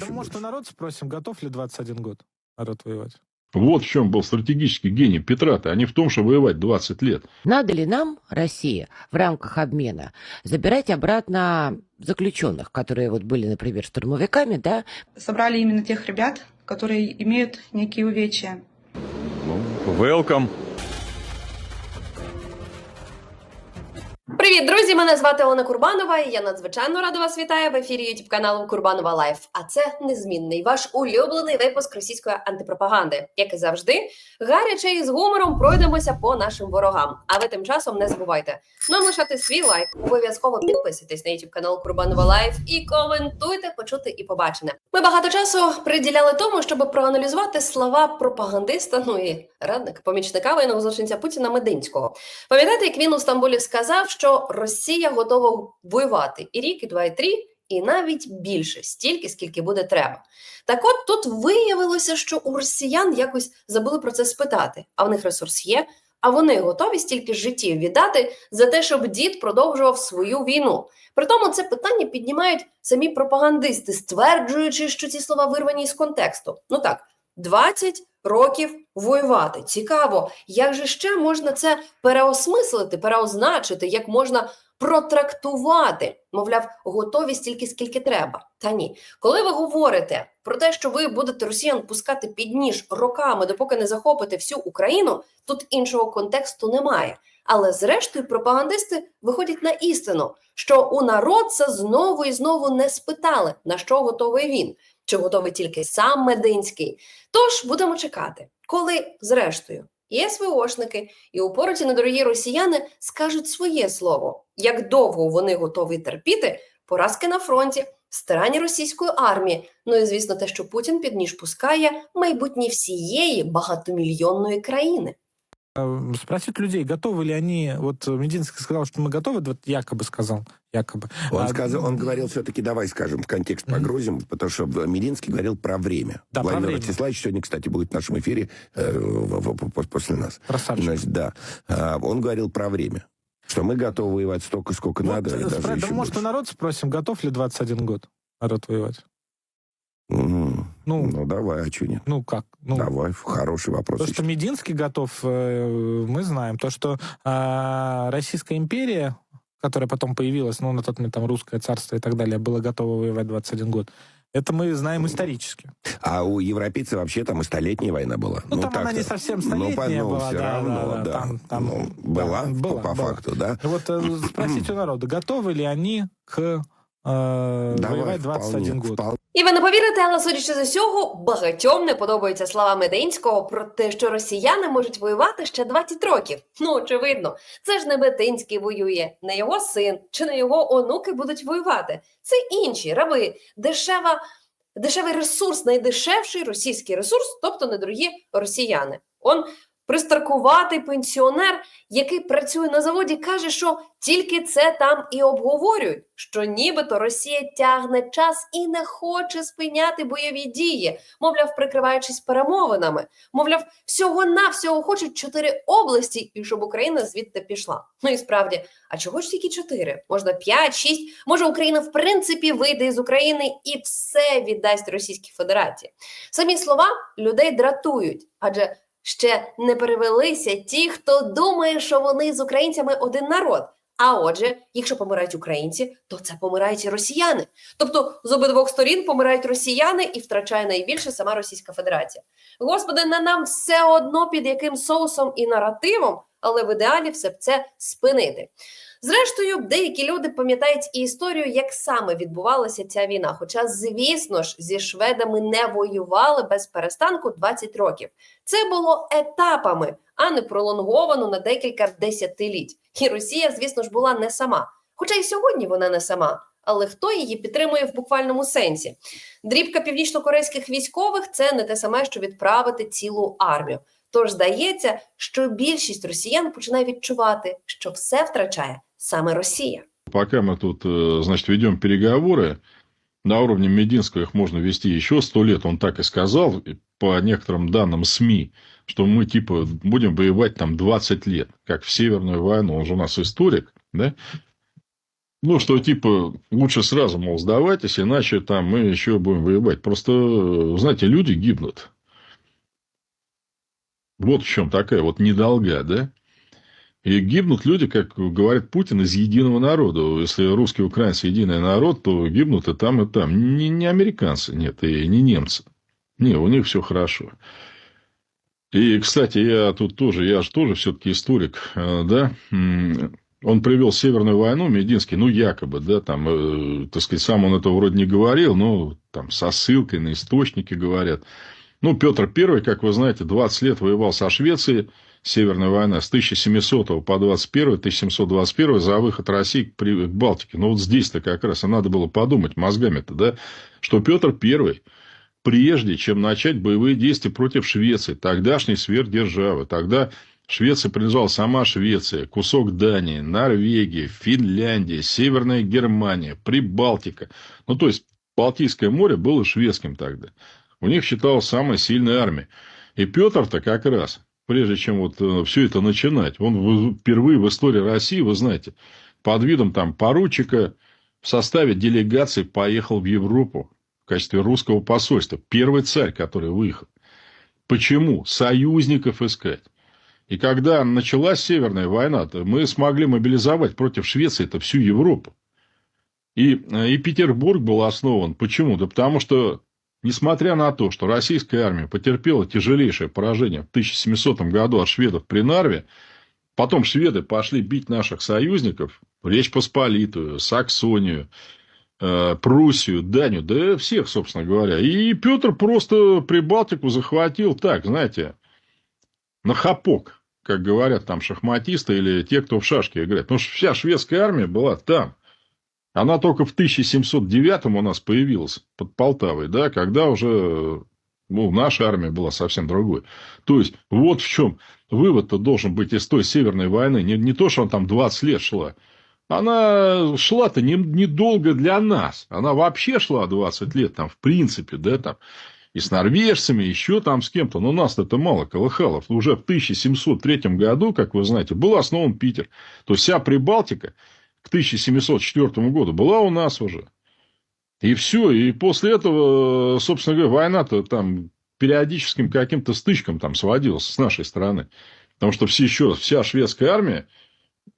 Да, может, больше. у народ спросим, готов ли 21 год народ воевать? Вот в чем был стратегический гений Петра-то, а не в том, что воевать 20 лет. Надо ли нам, Россия, в рамках обмена забирать обратно заключенных, которые вот были, например, штурмовиками, да, собрали именно тех ребят, которые имеют некие увечья. Welcome. Привіт, друзі! Мене звати Олена Курбанова, і я надзвичайно рада вас вітаю в ефірі youtube каналу Курбанова Лайф. А це незмінний ваш улюблений випуск російської антипропаганди, як і завжди, гаряче і з гумором пройдемося по нашим ворогам. А ви тим часом не забувайте нам лишати свій лайк, обов'язково підписуйтесь на youtube канал Курбанова Лайф і коментуйте, почути і побачене. Ми багато часу приділяли тому, щоб проаналізувати слова пропагандиста, ну і радника, помічника воєнного злочинця Путіна Мединського. Пам'ятаєте, як він у Стамбулі сказав, що Росія готова воювати і рік, і два, і три, і навіть більше, стільки, скільки буде треба. Так от тут виявилося, що у росіян якось забули про це спитати, а в них ресурс є. А вони готові стільки життів віддати за те, щоб дід продовжував свою війну. При тому це питання піднімають самі пропагандисти, стверджуючи, що ці слова вирвані з контексту. Ну так, 20 років воювати. Цікаво, як же ще можна це переосмислити, переозначити, як можна протрактувати, мовляв, готові стільки, скільки треба. Та ні, коли ви говорите про те, що ви будете росіян пускати під ніж роками, допоки не захопите всю Україну, тут іншого контексту немає. Але зрештою пропагандисти виходять на істину, що у народ це знову і знову не спитали, на що готовий він, чи готовий тільки сам Мединський. Тож будемо чекати, коли зрештою і СВОшники, і упороті недорогі росіяни скажуть своє слово, як довго вони готові терпіти поразки на фронті, стирання російської армії. Ну і звісно, те, що Путін під ніж пускає майбутнє всієї багатомільйонної країни. Э, Спросить людей, готовы ли они... Вот Мединский сказал, что мы готовы, вот якобы сказал, якобы. Он, А, сказал, он говорил все-таки, давай скажем, в контекст погрузим, потому что Мединский говорил про время. Да, про Владимир время. Ростиславович сегодня, кстати, будет в нашем эфире э, после нас. Красавчик. Значит, да. А, Он говорил про время. Что мы готовы воевать столько, сколько Вот, надо, э, даже спра- еще да, может, у больше. народ спросим, готов ли 21 год народ воевать? Ну, Ну, давай, а что нет? ну как? Ну, Давай, хороший вопрос. То, что еще. Мединский готов, э, мы знаем. То, что а, Российская империя, которая потом появилась, ну, на тот момент там русское царство и так далее, было готово воевать 21 год, это мы знаем исторически. А у европейцев вообще там и столетняя война была. Ну, там она не совсем Ну, столетняя ну, была, все да, равно, да, да, там- там, Ну, да, была, по- была, по, была. факту, да? Вот э, спросите у народа, готовы ли они к э, Давай, воевать 21 вполне, год? вполне. І ви не повірите, але судячи з усього, багатьом не подобаються слова Мединського про те, що росіяни можуть воювати ще 20 років. Ну, очевидно, це ж не Мединський воює, не його син чи не його онуки будуть воювати. Це інші раби, дешева, дешевий ресурс, найдешевший російський ресурс, тобто недорогі росіяни. Он пристаркуватий пенсіонер, який працює на заводі, каже, що тільки це там і обговорюють, що нібито Росія тягне час і не хоче спиняти бойові дії, мовляв, прикриваючись перемовинами. Мовляв, всього навсього хочуть чотири області, і щоб Україна звідти пішла. Ну і справді, а чого ж тільки чотири? Можна п'ять, шість. Може, Україна в принципі вийде із України і все віддасть Російській Федерації. Самі слова людей дратують, адже ще не перевелися ті, хто думає, що вони з українцями один народ. А отже, якщо помирають українці, то це помирають і росіяни. Тобто з обидвох сторін помирають росіяни і втрачає найбільше сама Російська Федерація. Господи, на нам все одно під яким соусом і наративом, але в ідеалі все б це спинити. Зрештою, деякі люди пам'ятають і історію, як саме відбувалася ця війна. Хоча, звісно ж, зі шведами не воювали без перестанку 20 років. Це було етапами, а не пролонговано на декілька десятиліть. І Росія, звісно ж, була не сама. Хоча й сьогодні вона не сама. Але хто її підтримує в буквальному сенсі? Дрібка північнокорейських військових це не те саме, що відправити цілу армію. Тож здається, що більшість росіян починає відчувати, що все втрачає саме Росія. Пока мы тут, э, значит, ведем переговоры, на уровне Мединского их можно вести еще сто лет. Он так и сказал, по некоторым данным СМИ, что мы, типа, будем воевать там 20 лет, как в Северную войну. Он же у нас историк, да? Ну, что типа лучше сразу, мол, сдавайтесь, иначе там мы еще будем воевать. Просто, э, знаете, люди гибнут. Вот в чем такая вот недолга, да? И гибнут люди, как говорит Путин, из единого народа. Если русские, украинцы единый народ, то гибнут и там, и там. Не, не американцы, нет, и не немцы. Не, у них все хорошо. И, кстати, я тут тоже, я же тоже все-таки историк, э, да, он привел Северную войну, Мединский, ну, якобы, да, там, э, так сказать, сам он этого вроде не говорил, но там со ссылкой на источники говорят. Ну, Петр I, как вы знаете, 20 лет воевал со Швецией, Северная война с 1700 по 21, 1721 за выход России к, к Балтике. Ну, вот здесь-то как раз и надо было подумать мозгами-то, да, что Петр I, прежде чем начать боевые действия против Швеции, тогдашней сверхдержавы, тогда Швеция принадлежала сама Швеция, кусок Дании, Норвегия, Финляндия, Северная Германия, Прибалтика. Ну, то есть, Балтийское море было шведским тогда. У них считалась самая сильная армия. И Петр-то как раз, прежде чем вот все это начинать, он впервые в истории России, вы знаете, под видом там поручика в составе делегации поехал в Европу в качестве русского посольства. Первый царь, который выехал. Почему? Союзников искать. И когда началась Северная война, то мы смогли мобилизовать против Швеции это всю Европу. И, э, и Петербург был основан. Почему? Да потому что, несмотря на то, что российская армия потерпела тяжелейшее поражение в 1700 году от шведов при Нарве, потом шведы пошли бить наших союзников, Речь Посполитую, Саксонию, э, Пруссию, Данию, да всех, собственно говоря. И Петр просто Прибалтику захватил так, знаете, на хапок, как говорят там шахматисты или те, кто в шашки играет. Потому что вся шведская армия была там. Она только в 1709 у нас появилась под Полтавой, да, когда уже ну, наша армия была совсем другой. То есть, вот в чем вывод-то должен быть из той Северной войны. Не, не то, что она там 20 лет шла. Она шла-то не- недолго для нас. Она вообще шла 20 лет, там, в принципе, да, там, и с норвежцами, еще там с кем-то. Но нас это мало колыхало. Уже в 1703 году, как вы знаете, был основан Питер. То есть, вся Прибалтика к 1704 году была у нас уже. И все. И после этого, собственно говоря, война-то там периодическим каким-то стычкам там сводилась с нашей стороны. Потому что все, еще вся шведская армия,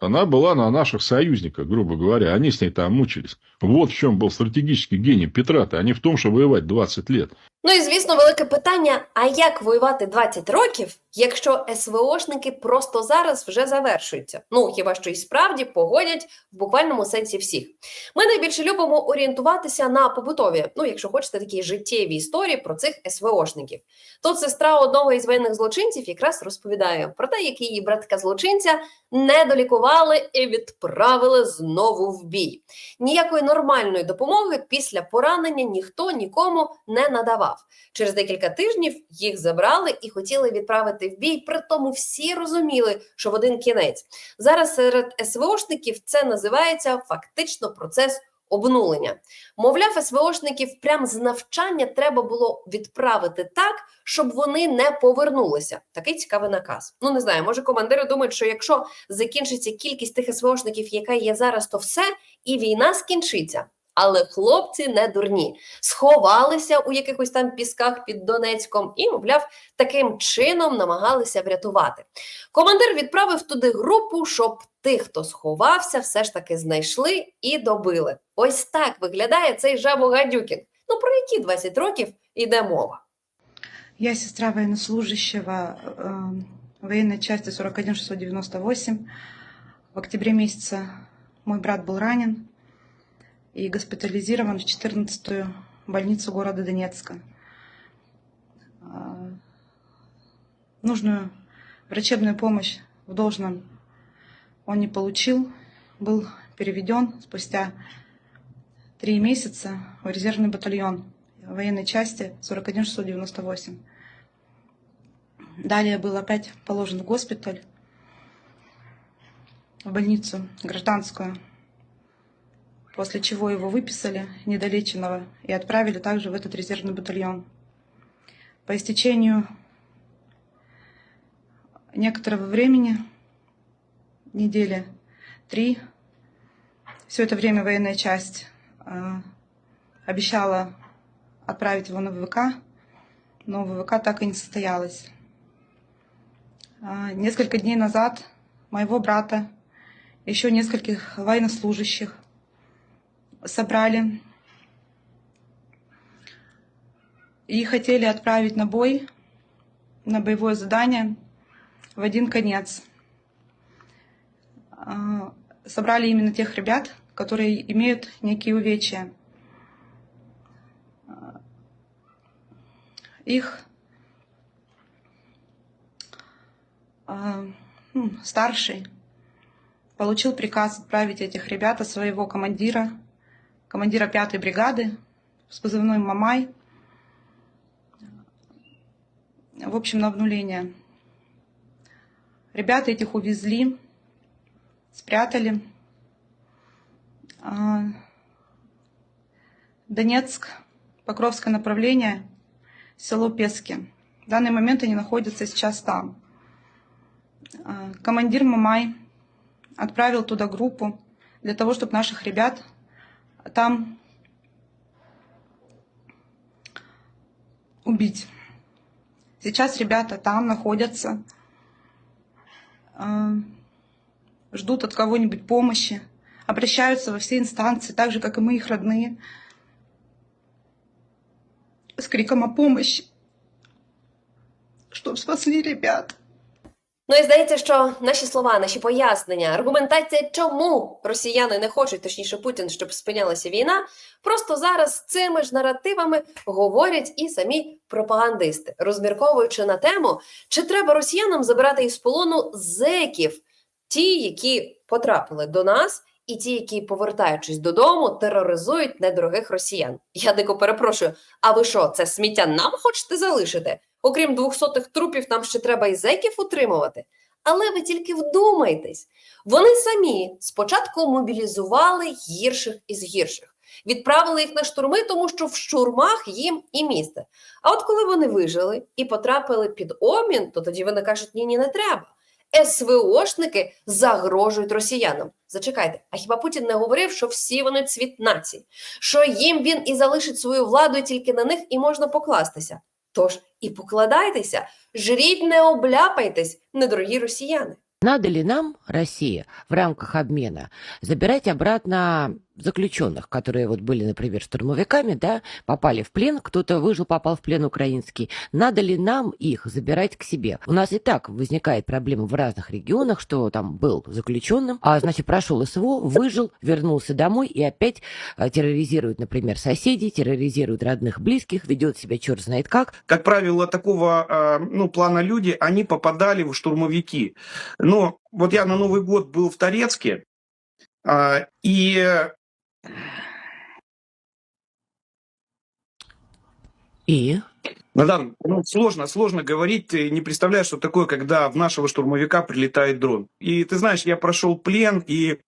она была на наших союзниках, грубо говоря. Они с ней там мучились. Вот в чем был стратегический гений Петра-то, а не в том, что воевать 20 лет. Ну і звісно, велике питання: а як воювати 20 років, якщо СВОшники просто зараз вже завершуються? Ну хіба що і справді погодять в буквальному сенсі всіх. Ми найбільше любимо орієнтуватися на побутові, ну якщо хочете, такі життєві історії про цих СВОшників. Тут сестра одного із воєнних злочинців якраз розповідає про те, як її братка злочинця не долікували і відправили знову в бій. Ніякої нормальної допомоги після поранення ніхто нікому не надавав. Через декілька тижнів їх забрали і хотіли відправити в бій. При тому всі розуміли, що в один кінець. Зараз серед СВОшників це називається фактично процес. Обнулення, мовляв, СВОшників прям з навчання треба було відправити так, щоб вони не повернулися. Такий цікавий наказ. Ну не знаю, може командири думають, що якщо закінчиться кількість тих СВОшників, яка є зараз, то все, і війна скінчиться. Але хлопці не дурні, сховалися у якихось там пісках під Донецьком і, мовляв, таким чином намагалися врятувати. Командир відправив туди групу, щоб тих, хто сховався, все ж таки знайшли і добили. Ось так виглядає цей жабо-гадюкін. Ну про які 20 років іде мова? Я сестра военнослужащего э, военной части 41698. В октябре месяце мой брат был ранен и госпитализирован в 14-ю больницу города Донецка. А, Нужную врачебную помощь в должном он не получил, был переведен спустя три месяца в резервный батальон военной части 41698. Далее был опять положен в госпиталь, в больницу гражданскую, после чего его выписали, недолеченного, и отправили также в этот резервный батальон. По истечению некоторого времени, недели три, Все это время военная часть э, обещала отправить его на ВВК, но ВВК так и не состоялось. А, Несколько дней назад моего брата, еще нескольких военнослужащих собрали и хотели отправить на бой, на боевое задание в один конец. А, Собрали именно тех ребят, которые имеют некие увечья. А, Их а, старший получил приказ отправить этих ребят от своего командира, командира пятой бригады с позывной Мамай, в общем, на обнуление. Ребята этих увезли, спрятали. А, Донецк, Покровское направление, село Пески. В данный момент они находятся сейчас там. А, Командир Мамай отправил туда группу для того, чтобы наших ребят там убить. Сейчас ребята там находятся, э, ждут от кого-нибудь помощи, обращаются во все инстанции, так же, как и мы, их родные, с криком о помощи, чтобы спасли ребят. Ну і здається, що наші слова, наші пояснення, аргументація, чому росіяни не хочуть, точніше Путін, щоб спинялася війна, просто зараз цими ж наративами говорять і самі пропагандисти, розмірковуючи на тему, чи треба росіянам забирати із полону зеків, ті, які потрапили до нас. І ті, які, повертаючись додому, тероризують недорогих росіян. Я дико перепрошую. А ви що, це сміття нам хочете залишити? Окрім двохсотих трупів, нам ще треба і зеків утримувати. Але ви тільки вдумайтесь, вони самі спочатку мобілізували гірших із гірших, відправили їх на штурми, тому що в штурмах їм і місце. А от коли вони вижили і потрапили під обмін, то тоді вони кажуть: ні, ні, не треба. СВОшники загрожують росіянам. Зачекайте, а хіба Путін не говорив, що всі вони цвіт нації, що їм він і залишить свою владу, і тільки на них і можна покластися. Тож і покладайтеся, жріть, не обляпайтесь, недорогі росіяни. Надо ли нам, Россия, в рамках обмена забирать обратно заключенных, которые вот были, например, штурмовиками, да, попали в плен, кто-то выжил, попал в плен украинский. Надо ли нам их забирать к себе? У нас и так возникает проблема в разных регионах, что там был заключенным, а значит прошел СВО, выжил, вернулся домой и опять э, терроризирует, например, соседей, терроризирует родных, близких, ведет себя черт знает как. как правило, такого э, ну, плана люди, они попадали в штурмовики. Но вот я на Новый год был в Торецке, э, и И Надан, ну, сложно, сложно говорить, ты не представляешь, что такое, когда в нашего штурмовика прилетает дрон. И ты знаешь, я прошел плен, и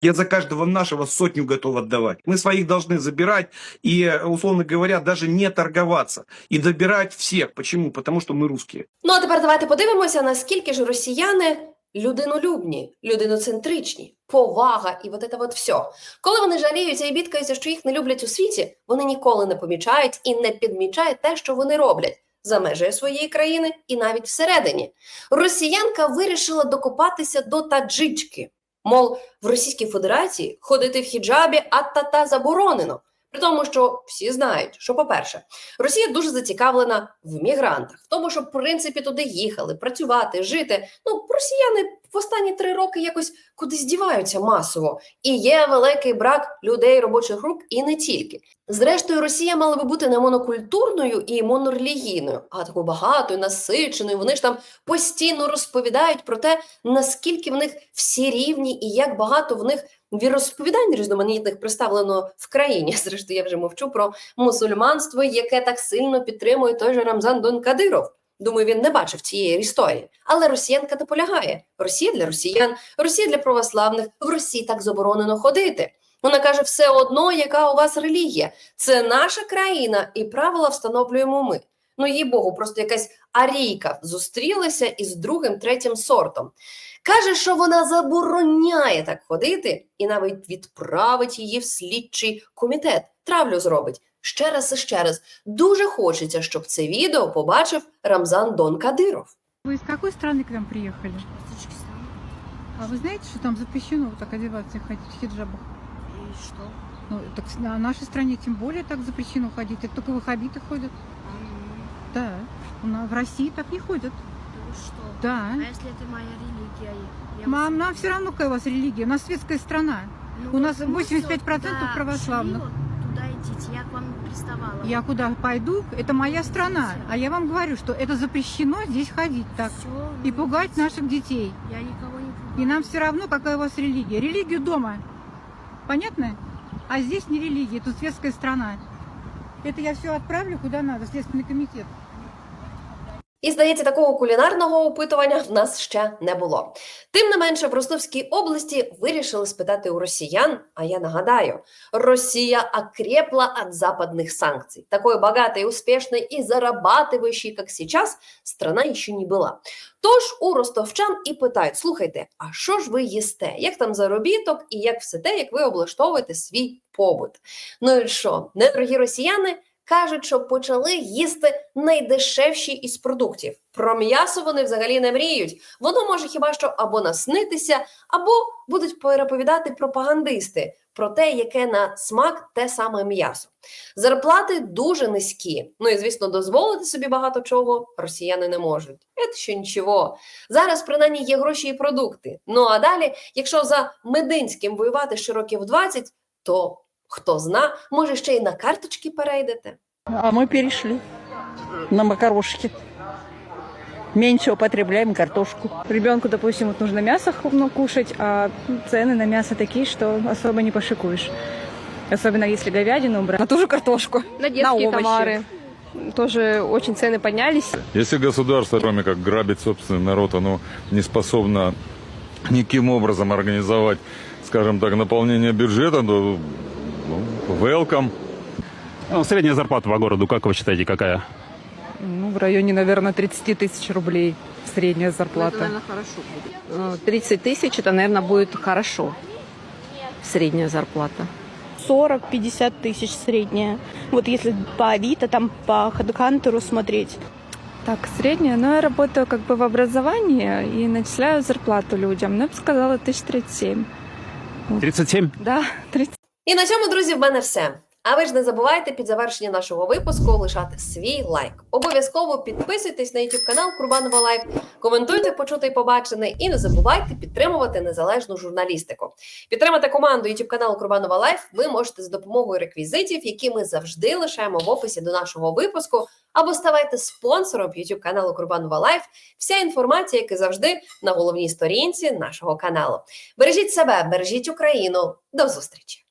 я за каждого нашего сотню готов отдавать. Мы своих должны забирать и, условно говоря, даже не торговаться. И добирать всех. Почему? Потому что мы русские. Ну а тепер давайте подивимося, наскільки ж росіяни людинолюбні, людиноцентричні, повага і от це от все. Коли вони жаліються і бідкаються, що їх не люблять у світі, вони ніколи не помічають і не підмічають те, що вони роблять. За межею своєї країни і навіть всередині. Росіянка вирішила докопатися до таджички. Мов, в Російській Федерації ходити в хіджабі ат-та-та заборонено. При тому, що всі знають, що, по-перше, Росія дуже зацікавлена в мігрантах, в тому, щоб в принципі туди їхали, працювати, жити. Ну, росіяни в останні три роки якось кудись діваються масово, і є великий брак людей робочих рук, і не тільки. Зрештою, Росія мала би бути не монокультурною і монорелігійною, а такою багатою, насиченою. Вони ж там постійно розповідають про те, наскільки в них всі рівні і як багато в них віросповідань різноманітних представлено в країні. Зрештою, я вже мовчу про мусульманство, яке так сильно підтримує той же Рамзан Дон Кадиров. Думаю, він не бачив цієї історії. Але росіянка не. Росія для росіян, Росія для православних. В Росії так заборонено ходити. Вона каже: все одно, яка у вас релігія. Це наша країна, і правила встановлюємо ми. Ну, їй богу, просто якась арійка зустрілася із другим, третім сортом. Каже, що вона забороняє так ходити і навіть відправить її в слідчий комітет. Травлю зробить ще раз і ще раз. Дуже хочеться, щоб це відео побачив Рамзан Дон Кадиров. Вы из какой страны к нам приехали? А вы знаете, что там запрещено вот так одеваться и ходить в хиджабах? И что? Ну, так в на- нашей стране тем более так запрещено ходить. Это только ваххабиты ходят. Да. У нас в России так не ходят. Ну что? Да. А если это моя религия? Я Мам, нам все равно какая у вас религия. У нас светская страна. Ну у нас мы 85% всё туда православных. шли, вот туда идите, я к вам не приставала. Я куда пойду, это моя страна. А я вам говорю, что это запрещено здесь ходить так. Всё, И ну, пугать наших детей. Я никого не пугаю. И нам все равно, какая у вас религия. Религию дома. Понятно? А здесь не религия, тут светская страна. Это я все отправлю куда надо, в Следственный комитет. І здається, такого кулінарного опитування в нас ще не було. Тим не менше, в Ростовській області вирішили спитати у росіян. А я нагадаю, Росія окрепла от западных санкций. Такой богатой, успешной и зарабатывающей, как сейчас, страна еще не була. Тож у ростовчан і питають: слухайте, а що ж ви їсте? Як там заробіток і як все те, як ви облаштовуєте свій побут? Ну і що, недорогі росіяни? Кажуть, що почали їсти найдешевші із продуктів. Про м'ясо вони взагалі не мріють. Воно може хіба що або наснитися, або будуть переповідати пропагандисти про те, яке на смак те саме м'ясо. Зарплати дуже низькі. Ну і звісно, дозволити собі багато чого росіяни не можуть. Це ще нічого. Зараз принаймні є гроші і продукти. Ну а далі, якщо за Мединським воювати ще років 20, то хто зна, може ще й на карточки перейдете. А мы перешли на макарошки. Меньше употребляем картошку. Ребенку, допустим, вот нужно мясо ну, кушать, а цены на мясо такие, что особо не пошикуешь. Особенно если говядину брать. На ту же картошку. На детские овощи. товары. Тоже очень цены поднялись. Если государство, кроме как грабить собственный народ, оно не способно никаким образом организовать, скажем так, наполнение бюджета, то ну, welcome. Ну, средняя зарплата по городу, как вы считаете, какая? Ну, в районе, наверное, 30 тысяч рублей средняя зарплата. хорошо 30 тысяч, это, наверное, будет хорошо. Средняя зарплата. 40-50 тысяч средняя. Вот если по Авито, там по Хедхантеру смотреть. Так, средняя, но я работаю как бы в образовании и начисляю зарплату людям. Ну, я бы сказала, 1037. 37? Да, 30. І на цьому, друзі, в мене все. А ви ж не забувайте під завершення нашого випуску лишати свій лайк. Обов'язково підписуйтесь на YouTube канал Курбанова Лайф, коментуйте почуте і побачене, і не забувайте підтримувати незалежну журналістику. Підтримати команду YouTube каналу Курбанова Лайф ви можете з допомогою реквізитів, які ми завжди лишаємо в описі до нашого випуску, або ставайте спонсором YouTube каналу Курбанова Лайф. Вся інформація, як і завжди, на головній сторінці нашого каналу. Бережіть себе, бережіть Україну. До зустрічі!